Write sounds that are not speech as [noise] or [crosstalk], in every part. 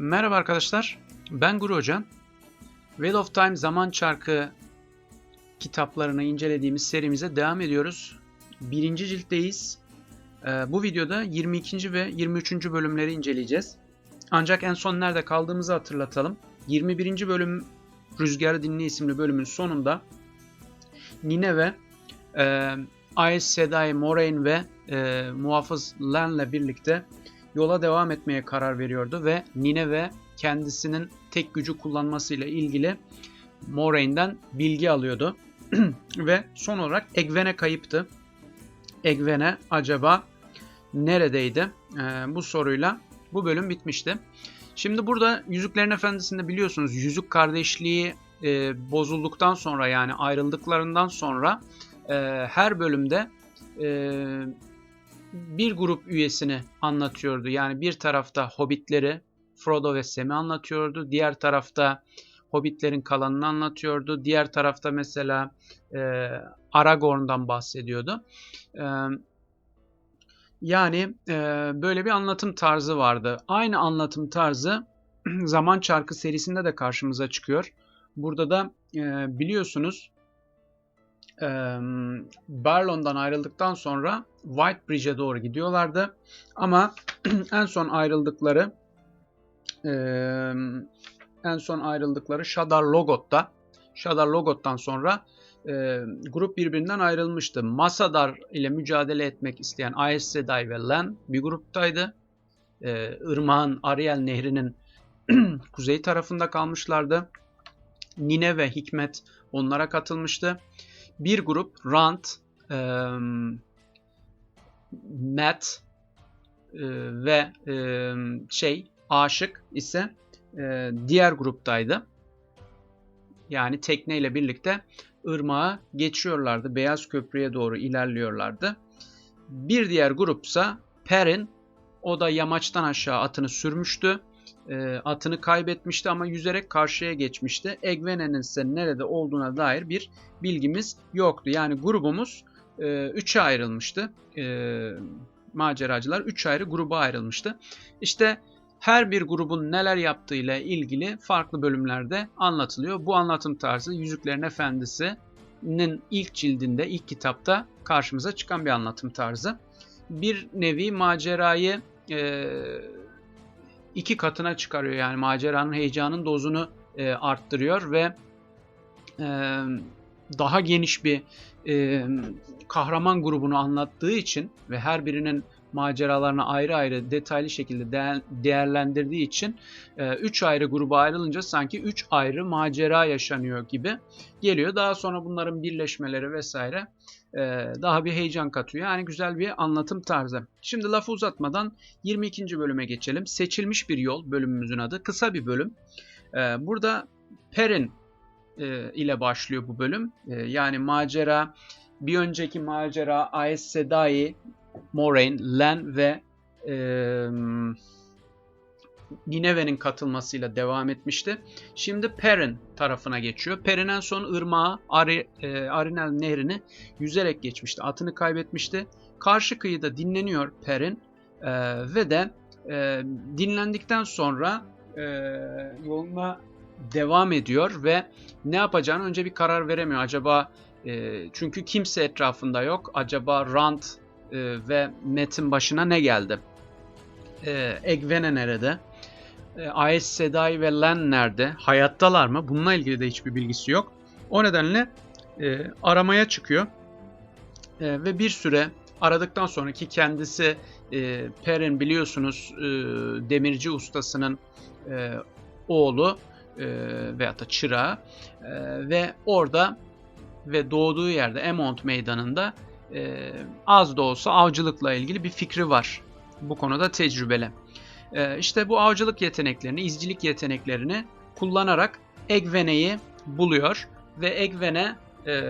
Merhaba arkadaşlar, ben Guru Hoca. Wheel of Time Zaman Çarkı kitaplarını incelediğimiz serimize devam ediyoruz. Birinci ciltteyiz. Ee, bu videoda 22. ve 23. bölümleri inceleyeceğiz. Ancak en son nerede kaldığımızı hatırlatalım. 21. bölüm Rüzgarı Dinle isimli bölümün sonunda Nineve, e, Aes Sedai, Moraine ve e, Muhafız Len'le birlikte yola devam etmeye karar veriyordu ve Nineve kendisinin tek gücü kullanmasıyla ilgili Moraine'den bilgi alıyordu. [clears throat] ve son olarak Egwene kayıptı. Egwene acaba neredeydi? Ee, bu soruyla bu bölüm bitmişti. Şimdi burada Yüzüklerin Efendisi'nde biliyorsunuz yüzük kardeşliği e, bozulduktan sonra yani ayrıldıklarından sonra e, her bölümde e, bir grup üyesini anlatıyordu. Yani bir tarafta hobbitleri Frodo ve Sam'i anlatıyordu. Diğer tarafta hobbitlerin kalanını anlatıyordu. Diğer tarafta mesela e, Aragorn'dan bahsediyordu. E, yani e, böyle bir anlatım tarzı vardı. Aynı anlatım tarzı [clears throat] Zaman Çarkı serisinde de karşımıza çıkıyor. Burada da e, biliyorsunuz e, Barlon'dan ayrıldıktan sonra White Bridge'e doğru gidiyorlardı. Ama [clears throat] en son ayrıldıkları e, en son ayrıldıkları Shadar Logot'ta. Shadar Logot'tan sonra e, grup birbirinden ayrılmıştı. Masadar ile mücadele etmek isteyen Aes Sedai ve Len bir gruptaydı. E, Irmağın Ariel Nehri'nin [clears throat] kuzey tarafında kalmışlardı. Nine ve Hikmet onlara katılmıştı. Bir grup Rand, e, Matt e, ve e, şey Aşık ise e, diğer gruptaydı. Yani tekneyle birlikte ırmağa geçiyorlardı. Beyaz Köprü'ye doğru ilerliyorlardı. Bir diğer grupsa Perrin. O da yamaçtan aşağı atını sürmüştü. E, atını kaybetmişti ama yüzerek karşıya geçmişti. Egwene'nin ise nerede olduğuna dair bir bilgimiz yoktu. Yani grubumuz e, ayrılmıştı. E, maceracılar üç ayrı gruba ayrılmıştı. İşte her bir grubun neler yaptığıyla ilgili farklı bölümlerde anlatılıyor. Bu anlatım tarzı Yüzüklerin Efendisi'nin ilk cildinde, ilk kitapta karşımıza çıkan bir anlatım tarzı. Bir nevi macerayı e, iki katına çıkarıyor. Yani maceranın heyecanın dozunu e, arttırıyor ve e, daha geniş bir e, kahraman grubunu anlattığı için ve her birinin maceralarını ayrı ayrı detaylı şekilde değerlendirdiği için 3 e, ayrı gruba ayrılınca sanki 3 ayrı macera yaşanıyor gibi geliyor. Daha sonra bunların birleşmeleri vesaire daha bir heyecan katıyor. Yani güzel bir anlatım tarzı. Şimdi lafı uzatmadan 22. bölüme geçelim. Seçilmiş bir yol bölümümüzün adı. Kısa bir bölüm. E, burada Perrin ile başlıyor bu bölüm. Yani macera bir önceki macera Aes Sedai Moraine, Len ve e, Nineve'nin katılmasıyla devam etmişti. Şimdi Perrin tarafına geçiyor. Perrin en son ırmağı Ari, e, Arinel nehrini yüzerek geçmişti. Atını kaybetmişti. Karşı kıyıda dinleniyor Perrin e, ve de e, dinlendikten sonra e, yoluna devam ediyor ve ne yapacağını önce bir karar veremiyor. Acaba e, çünkü kimse etrafında yok. Acaba Rand e, ve Matt'in başına ne geldi? E, Egwene nerede? E, Aes Sedai ve Len nerede? Hayattalar mı? Bununla ilgili de hiçbir bilgisi yok. O nedenle e, aramaya çıkıyor. E, ve bir süre aradıktan sonra ki kendisi e, Perrin biliyorsunuz e, demirci ustasının e, oğlu e, veyahut da çırağı e, ve orada ve doğduğu yerde Emont Meydanı'nda e, az da olsa avcılıkla ilgili bir fikri var. Bu konuda tecrübeli. E, işte bu avcılık yeteneklerini, izcilik yeteneklerini kullanarak Egvene'yi buluyor ve Egvene e,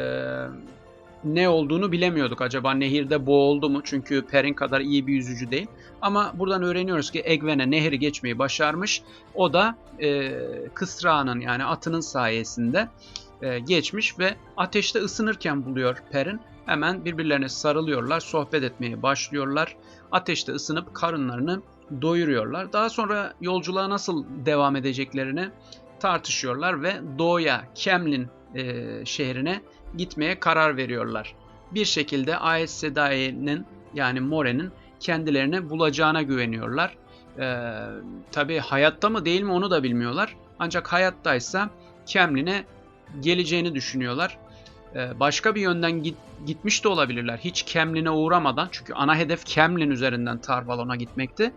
ne olduğunu bilemiyorduk. Acaba nehirde boğuldu mu? Çünkü Perrin kadar iyi bir yüzücü değil. Ama buradan öğreniyoruz ki Egwene nehri geçmeyi başarmış. O da e, kısrağının yani atının sayesinde e, geçmiş ve ateşte ısınırken buluyor Perrin. Hemen birbirlerine sarılıyorlar, sohbet etmeye başlıyorlar. Ateşte ısınıp karınlarını doyuruyorlar. Daha sonra yolculuğa nasıl devam edeceklerini tartışıyorlar ve doğuya Kemlin e, şehrine gitmeye karar veriyorlar. Bir şekilde Aes Sedai'nin yani More'nin kendilerini bulacağına güveniyorlar. Ee, Tabi hayatta mı değil mi onu da bilmiyorlar. Ancak hayattaysa Kemlin'e geleceğini düşünüyorlar. Ee, başka bir yönden git, gitmiş de olabilirler. Hiç Kemlin'e uğramadan. Çünkü ana hedef Kemlin üzerinden Tarvalon'a gitmekti.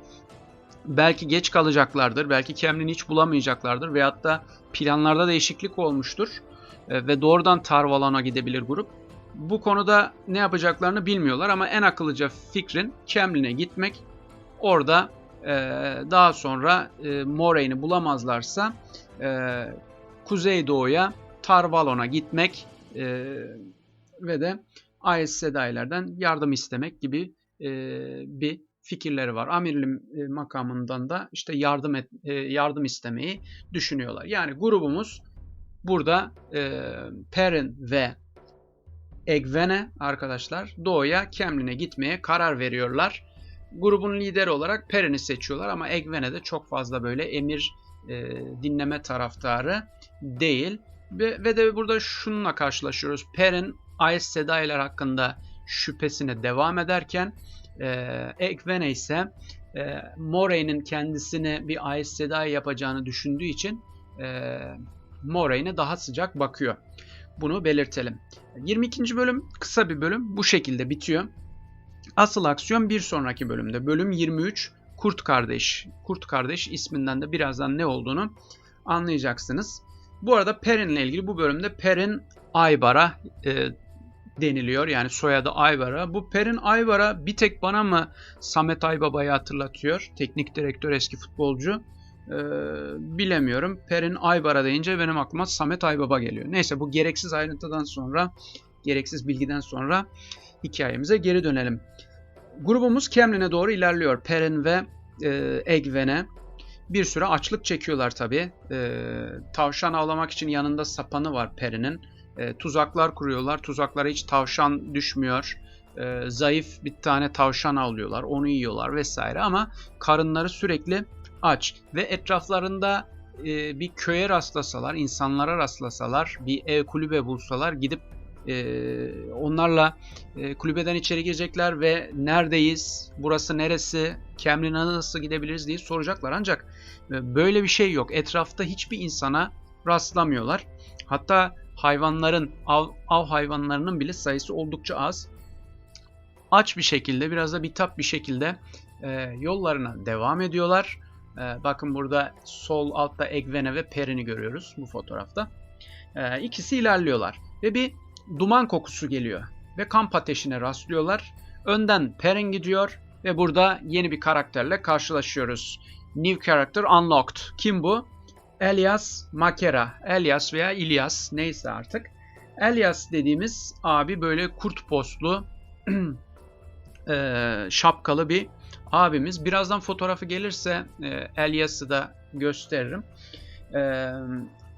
Belki geç kalacaklardır. Belki Kemlin'i hiç bulamayacaklardır. Veyahut da planlarda değişiklik olmuştur. Ee, ve doğrudan Tarvalon'a gidebilir grup. Bu konuda ne yapacaklarını bilmiyorlar ama en akıllıca fikrin Kemlin'e gitmek. Orada e, daha sonra e, Moraine'i bulamazlarsa e, Kuzeydoğu'ya Tarvalon'a gitmek e, ve de Aes Sedai'lerden yardım istemek gibi e, bir fikirleri var. Amirlim makamından da işte yardım et, e, yardım istemeyi düşünüyorlar. Yani grubumuz burada e, Perrin ve Egvene arkadaşlar doğuya Kemlin'e gitmeye karar veriyorlar. Grubun lideri olarak Perrin'i seçiyorlar ama Egvene de çok fazla böyle emir e, dinleme taraftarı değil. Ve, ve de burada şununla karşılaşıyoruz. Perrin Aes Sedai'ler hakkında şüphesine devam ederken e, Egvene ise e, Moraine'in kendisini bir Aes Sedai yapacağını düşündüğü için e, Moraine'e daha sıcak bakıyor. Bunu belirtelim. 22. bölüm kısa bir bölüm. Bu şekilde bitiyor. Asıl aksiyon bir sonraki bölümde. Bölüm 23 Kurt Kardeş. Kurt Kardeş isminden de birazdan ne olduğunu anlayacaksınız. Bu arada Perrin ile ilgili bu bölümde Perrin Aybar'a e, deniliyor. Yani soyadı Aybar'a. Bu Perrin Aybar'a bir tek bana mı Samet Aybaba'yı hatırlatıyor? Teknik direktör eski futbolcu. Ee, bilemiyorum. Perrin Aybar'a deyince benim aklıma Samet Aybaba geliyor. Neyse bu gereksiz ayrıntıdan sonra, gereksiz bilgiden sonra hikayemize geri dönelim. Grubumuz Kemlin'e doğru ilerliyor. Perrin ve e, Egven'e bir süre açlık çekiyorlar tabi. E, tavşan avlamak için yanında sapanı var Perrin'in. E, tuzaklar kuruyorlar. Tuzaklara hiç tavşan düşmüyor. E, zayıf bir tane tavşan avlıyorlar. Onu yiyorlar vesaire ama karınları sürekli aç. Ve etraflarında e, bir köye rastlasalar, insanlara rastlasalar, bir ev kulübe bulsalar gidip e, onlarla e, kulübeden içeri girecekler ve neredeyiz, burası neresi, Kemlin'e nasıl gidebiliriz diye soracaklar. Ancak e, böyle bir şey yok. Etrafta hiçbir insana rastlamıyorlar. Hatta hayvanların, av, av hayvanlarının bile sayısı oldukça az. Aç bir şekilde, biraz da bitap bir şekilde e, yollarına devam ediyorlar. E, bakın burada sol altta Egvene ve Perin'i görüyoruz bu fotoğrafta. E, ikisi ilerliyorlar ve bir duman kokusu geliyor ve kamp ateşine rastlıyorlar. Önden Perrin gidiyor ve burada yeni bir karakterle karşılaşıyoruz. New Character Unlocked. Kim bu? Elias Makera. Elias veya İlyas neyse artık. Elias dediğimiz abi böyle kurt postlu [clears throat] e, şapkalı bir abimiz. Birazdan fotoğrafı gelirse e, Elias'ı da gösteririm. E,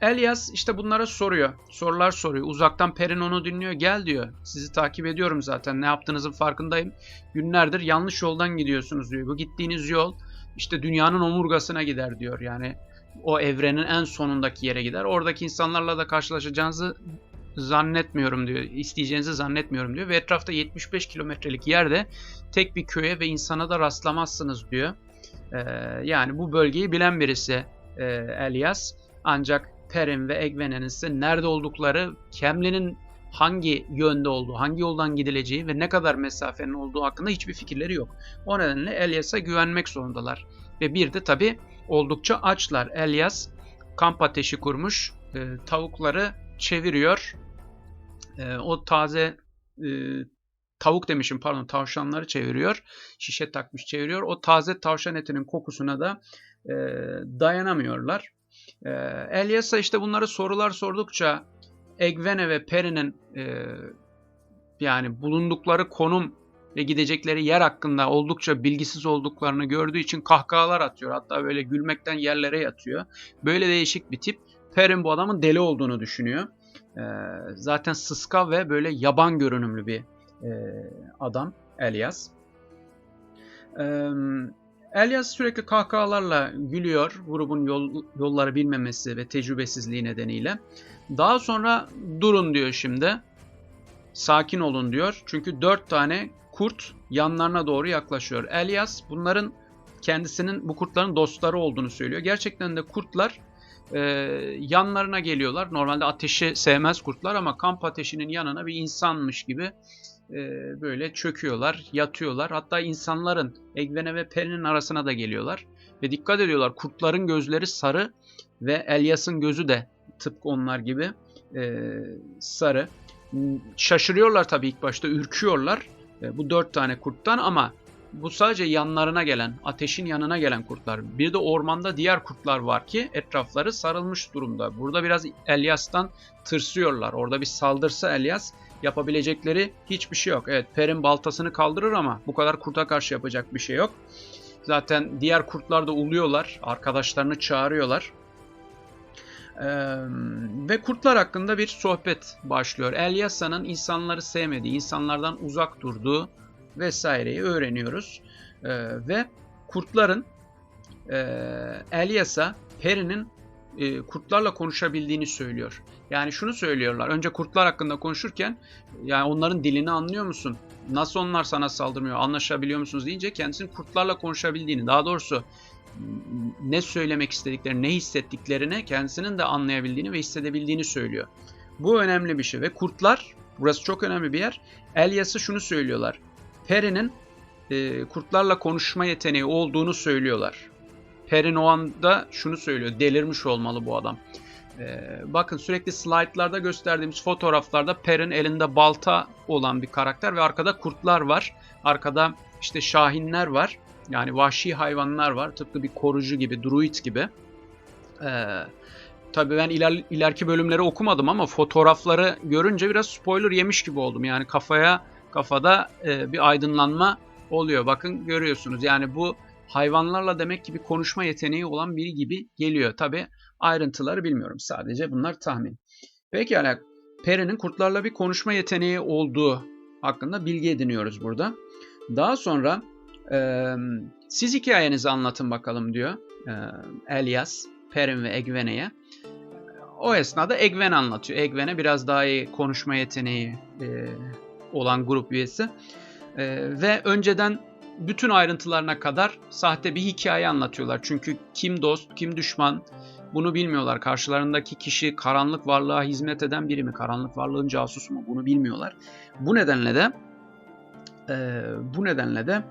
Elias işte bunlara soruyor. Sorular soruyor. Uzaktan Perin onu dinliyor. Gel diyor. Sizi takip ediyorum zaten. Ne yaptığınızın farkındayım. Günlerdir yanlış yoldan gidiyorsunuz diyor. Bu gittiğiniz yol işte dünyanın omurgasına gider diyor. Yani o evrenin en sonundaki yere gider. Oradaki insanlarla da karşılaşacağınızı zannetmiyorum diyor. İsteyeceğinizi zannetmiyorum diyor. Ve etrafta 75 kilometrelik yerde tek bir köye ve insana da rastlamazsınız diyor. Ee, yani bu bölgeyi bilen birisi e, Elias. Ancak Perin ve Egvene'nin ise nerede oldukları, Kemli'nin hangi yönde olduğu, hangi yoldan gidileceği ve ne kadar mesafenin olduğu hakkında hiçbir fikirleri yok. O nedenle Elias'a güvenmek zorundalar. Ve bir de tabi oldukça açlar. Elias kamp ateşi kurmuş, e, tavukları çeviriyor. E, o taze e, tavuk demişim pardon tavşanları çeviriyor. Şişe takmış çeviriyor. O taze tavşan etinin kokusuna da e, dayanamıyorlar. E, Elias'a işte bunları sorular sordukça Egvene ve Peri'nin e, yani bulundukları konum ve gidecekleri yer hakkında oldukça bilgisiz olduklarını gördüğü için kahkahalar atıyor. Hatta böyle gülmekten yerlere yatıyor. Böyle değişik bir tip. Perin bu adamın deli olduğunu düşünüyor. E, zaten sıska ve böyle yaban görünümlü bir e, adam Elias. E, Elias sürekli kahkahalarla gülüyor grubun yol, yolları bilmemesi ve tecrübesizliği nedeniyle. Daha sonra durun diyor şimdi. Sakin olun diyor. Çünkü dört tane kurt yanlarına doğru yaklaşıyor. Elias bunların kendisinin bu kurtların dostları olduğunu söylüyor. Gerçekten de kurtlar e, yanlarına geliyorlar. Normalde ateşi sevmez kurtlar ama kamp ateşinin yanına bir insanmış gibi böyle çöküyorlar, yatıyorlar. Hatta insanların Egvene ve Peri'nin arasına da geliyorlar. Ve dikkat ediyorlar kurtların gözleri sarı ve Elias'ın gözü de tıpkı onlar gibi e, sarı. Şaşırıyorlar tabii ilk başta, ürküyorlar e, bu dört tane kurttan ama bu sadece yanlarına gelen, ateşin yanına gelen kurtlar. Bir de ormanda diğer kurtlar var ki etrafları sarılmış durumda. Burada biraz Elias'tan tırsıyorlar. Orada bir saldırsa Elias yapabilecekleri hiçbir şey yok. Evet Per'in baltasını kaldırır ama bu kadar kurta karşı yapacak bir şey yok. Zaten diğer kurtlar da uluyorlar. Arkadaşlarını çağırıyorlar. Ee, ve kurtlar hakkında bir sohbet başlıyor. Elyasa'nın insanları sevmediği, insanlardan uzak durduğu vesaireyi öğreniyoruz. Ee, ve kurtların e, Elyasa Peri'nin e, kurtlarla konuşabildiğini söylüyor. Yani şunu söylüyorlar. Önce kurtlar hakkında konuşurken yani onların dilini anlıyor musun? Nasıl onlar sana saldırmıyor? Anlaşabiliyor musunuz deyince kendisinin kurtlarla konuşabildiğini, daha doğrusu ne söylemek istediklerini, ne hissettiklerini kendisinin de anlayabildiğini ve hissedebildiğini söylüyor. Bu önemli bir şey ve kurtlar, burası çok önemli bir yer. Elyas'ı şunu söylüyorlar. Peri'nin e, kurtlarla konuşma yeteneği olduğunu söylüyorlar. Perin o anda şunu söylüyor. Delirmiş olmalı bu adam. Ee, bakın sürekli slaytlarda gösterdiğimiz fotoğraflarda Perin elinde balta olan bir karakter ve arkada kurtlar var. Arkada işte şahinler var. Yani vahşi hayvanlar var. Tıpkı bir korucu gibi, druid gibi. Ee, tabii ben iler, ileriki bölümleri okumadım ama fotoğrafları görünce biraz spoiler yemiş gibi oldum. Yani kafaya kafada e, bir aydınlanma oluyor. Bakın görüyorsunuz. Yani bu hayvanlarla demek ki bir konuşma yeteneği olan biri gibi geliyor. Tabi ayrıntıları bilmiyorum. Sadece bunlar tahmin. Peki yani Peri'nin kurtlarla bir konuşma yeteneği olduğu hakkında bilgi ediniyoruz burada. Daha sonra e, siz hikayenizi anlatın bakalım diyor e, Elias, Perin ve Egvene'ye. O esnada Egven anlatıyor. Egvene biraz daha iyi konuşma yeteneği e, olan grup üyesi. E, ve önceden bütün ayrıntılarına kadar sahte bir hikaye anlatıyorlar. Çünkü kim dost, kim düşman bunu bilmiyorlar. Karşılarındaki kişi karanlık varlığa hizmet eden biri mi? Karanlık varlığın casusu mu? Bunu bilmiyorlar. Bu nedenle de e, bu nedenle de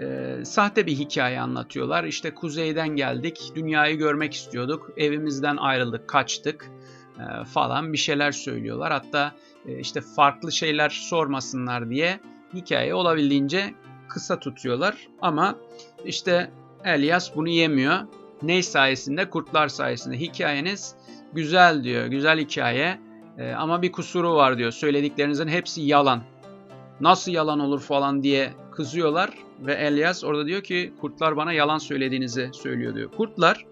e, sahte bir hikaye anlatıyorlar. İşte kuzeyden geldik, dünyayı görmek istiyorduk, evimizden ayrıldık, kaçtık e, falan bir şeyler söylüyorlar. Hatta e, işte farklı şeyler sormasınlar diye hikaye olabildiğince kısa tutuyorlar. Ama işte Elias bunu yemiyor. Ney sayesinde? Kurtlar sayesinde. Hikayeniz güzel diyor. Güzel hikaye. E, ama bir kusuru var diyor. Söylediklerinizin hepsi yalan. Nasıl yalan olur falan diye kızıyorlar. Ve Elias orada diyor ki kurtlar bana yalan söylediğinizi söylüyor diyor. Kurtlar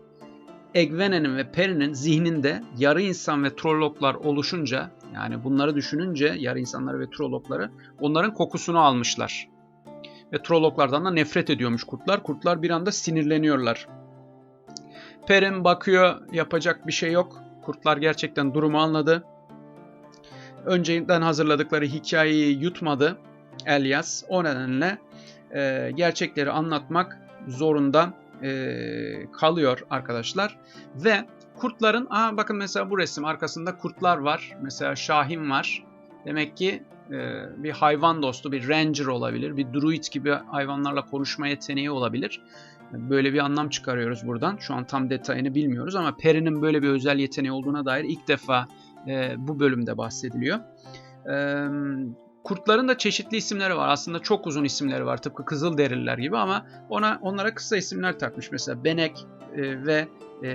Egvene'nin ve Peri'nin zihninde yarı insan ve trolloklar oluşunca yani bunları düşününce yarı insanları ve trollokları onların kokusunu almışlar. Ve trolloklardan da nefret ediyormuş kurtlar. Kurtlar bir anda sinirleniyorlar. Perin bakıyor yapacak bir şey yok. Kurtlar gerçekten durumu anladı. Önceden hazırladıkları hikayeyi yutmadı Elias. O nedenle e, gerçekleri anlatmak zorunda e, kalıyor arkadaşlar. Ve kurtların, aa bakın mesela bu resim arkasında kurtlar var. Mesela Şahin var. Demek ki bir hayvan dostu, bir ranger olabilir, bir druid gibi hayvanlarla konuşma yeteneği olabilir. Böyle bir anlam çıkarıyoruz buradan. Şu an tam detayını bilmiyoruz ama Peri'nin böyle bir özel yeteneği olduğuna dair ilk defa e, bu bölümde bahsediliyor. E, kurtların da çeşitli isimleri var. Aslında çok uzun isimleri var tıpkı kızıl derililer gibi ama ona onlara kısa isimler takmış. Mesela Benek e, ve e,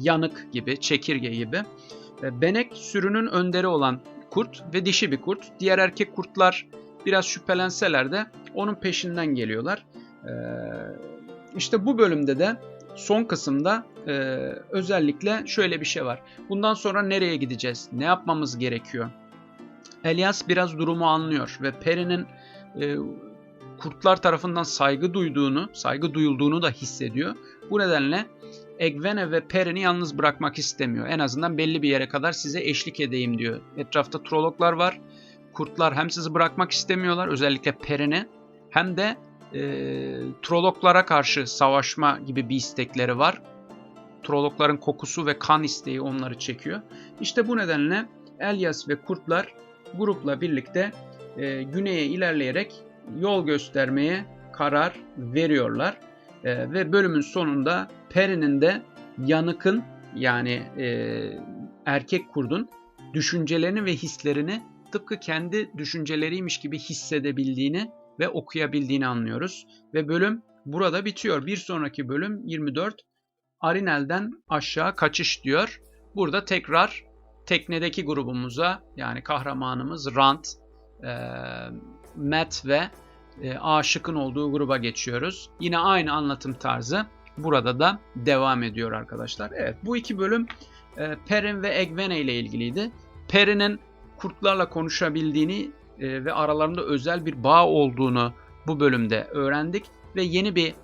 Yanık gibi, Çekirge gibi. E, Benek sürünün önderi olan kurt ve dişi bir kurt. Diğer erkek kurtlar biraz şüphelenseler de onun peşinden geliyorlar. Ee, işte bu bölümde de son kısımda e, özellikle şöyle bir şey var. Bundan sonra nereye gideceğiz? Ne yapmamız gerekiyor? Elias biraz durumu anlıyor ve Peri'nin e, kurtlar tarafından saygı duyduğunu, saygı duyulduğunu da hissediyor. Bu nedenle Egwene ve Perrin'i yalnız bırakmak istemiyor. En azından belli bir yere kadar size eşlik edeyim diyor. Etrafta troloklar var. Kurtlar hem sizi bırakmak istemiyorlar özellikle Perrin'i hem de e, troloklara karşı savaşma gibi bir istekleri var. Trolokların kokusu ve kan isteği onları çekiyor. İşte bu nedenle Elias ve kurtlar grupla birlikte e, güneye ilerleyerek yol göstermeye karar veriyorlar. E, ve bölümün sonunda Peri'nin de yanıkın yani e, erkek kurdun düşüncelerini ve hislerini tıpkı kendi düşünceleriymiş gibi hissedebildiğini ve okuyabildiğini anlıyoruz. Ve bölüm burada bitiyor. Bir sonraki bölüm 24 Arinel'den aşağı kaçış diyor. Burada tekrar teknedeki grubumuza yani kahramanımız Rand, e, Matt ve e, Aşık'ın olduğu gruba geçiyoruz. Yine aynı anlatım tarzı burada da devam ediyor arkadaşlar. Evet bu iki bölüm e, Perrin ve Egwene ile ilgiliydi. Perrin'in kurtlarla konuşabildiğini e, ve aralarında özel bir bağ olduğunu bu bölümde öğrendik ve yeni bir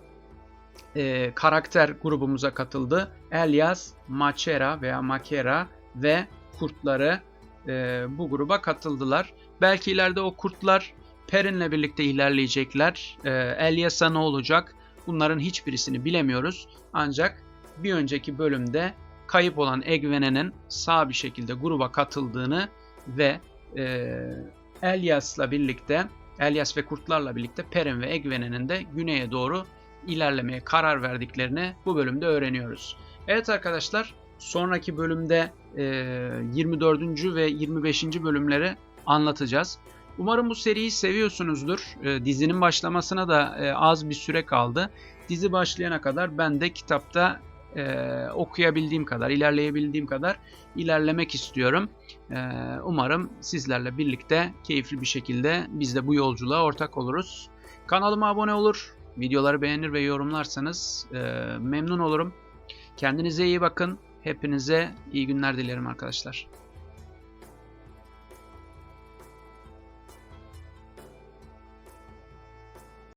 e, karakter grubumuza katıldı. Elias, Machera veya Makera ve kurtları e, bu gruba katıldılar. Belki ileride o kurtlar Perrin'le birlikte ilerleyecekler. E, Elias'a ne olacak? Bunların hiçbirisini bilemiyoruz. Ancak bir önceki bölümde kayıp olan Egwene'nin sağ bir şekilde gruba katıldığını ve e, Elias'la birlikte Elias ve kurtlarla birlikte Perrin ve Egwene'nin de güneye doğru ilerlemeye karar verdiklerini bu bölümde öğreniyoruz. Evet arkadaşlar sonraki bölümde e, 24. ve 25. bölümleri anlatacağız. Umarım bu seriyi seviyorsunuzdur. E, dizinin başlamasına da e, az bir süre kaldı. Dizi başlayana kadar ben de kitapta e, okuyabildiğim kadar, ilerleyebildiğim kadar ilerlemek istiyorum. E, umarım sizlerle birlikte keyifli bir şekilde biz de bu yolculuğa ortak oluruz. Kanalıma abone olur, videoları beğenir ve yorumlarsanız e, memnun olurum. Kendinize iyi bakın. Hepinize iyi günler dilerim arkadaşlar.